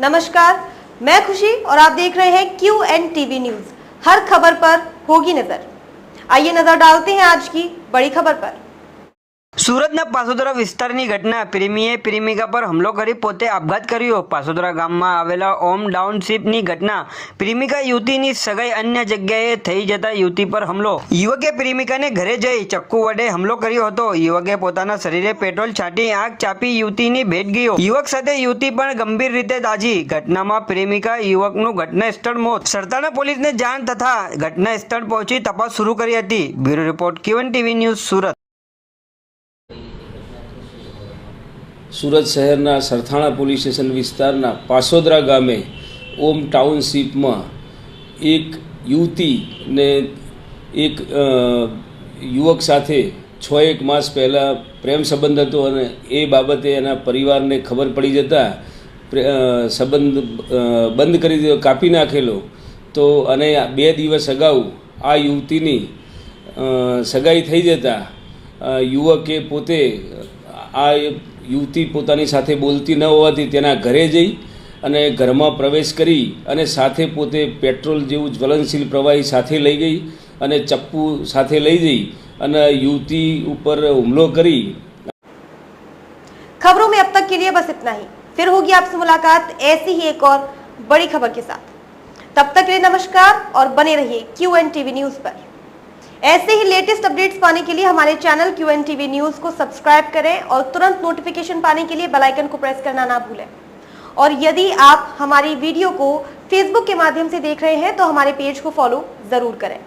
नमस्कार मैं खुशी और आप देख रहे हैं क्यू एन टीवी न्यूज हर खबर पर होगी नजर आइए नजर डालते हैं आज की बड़ी खबर पर સુરતના પાસોદરા વિસ્તારની ઘટના. પ્રેમીએ પ્રેમિકા પર હુમલો કરી પોતે આપઘાત કર્યો. પાસોદરા ગામમાં આવેલા ઓમ ડાઉનશીપની ઘટના. પ્રેમિકા યુવતીની સગાઈ અન્ય જગ્યાએ થઈ જતા યુવતી પર હુમલો. યુવકે પ્રેમિકાને ઘરે જઈ ચક્કુ વડે હુમલો કર્યો હતો. યુવકે પોતાના શરીરે પેટ્રોલ છાંટી આગ ચાપી યુવતીની ભેટ ગયો. યુવક સાથે યુવતી પણ ગંભીર રીતે દાજી ઘટનામાં પ્રેમિકા યુવકનું ઘટના સ્થળ મોત. સરતાના પોલીસને જાણ તથા ઘટના સ્થળ પહોંચી તપાસ શરૂ કરી હતી. Bureau report QN TV news Surat. Surat શહેરના સરથાણા પોલીસ સ્ટેશન વિસ્તારના પાસોદરા ગામે ઓમ ટાઉનશીપમાં એક યુવતીને એક યુવક સાથે છ એક માસ પહેલાં પ્રેમ સંબંધ હતો અને એ બાબતે એના પરિવારને ખબર પડી જતાં સંબંધ બંધ કરી દીધો, કાપી નાખેલો. તો અને બે દિવસ અગાઉ આ યુવતીની સગાઈ થઈ જતાં યુવકે પોતે આ યુવતી પોતાની સાથે બોલતી ન હોવાથી તેના ઘરે જઈ અને ઘરમાં પ્રવેશ કરી અને સાથે પોતે પેટ્રોલ જેવું જ્વલનશીલ પ્રવાહી સાથે લઈ ગઈ અને ચપ્પુ સાથે લઈ જઈ અને યુવતી ઉપર હુમલો કરી खबरों में अब तक के लिए बस इतना ही फिर होगी आपसे मुलाकात ऐसी ही एक और बड़ी खबर के साथ तब तक के लिए नमस्कार और बने रहिए क्यू एन टीवी न्यूज पर ऐसे ही लेटेस्ट अपडेट्स पाने के लिए हमारे channel Q N TV news को सब्सक्राइब करें और तुरंत नोटिफिकेशन पाने के लिए बेलाइकन को प्रेस करना ना भूलें। और यदि आप हमारी वीडियो को फेसबुक के माध्यम से देख रहे हैं तो हमारे पेज को फॉलो ज़रूर करें।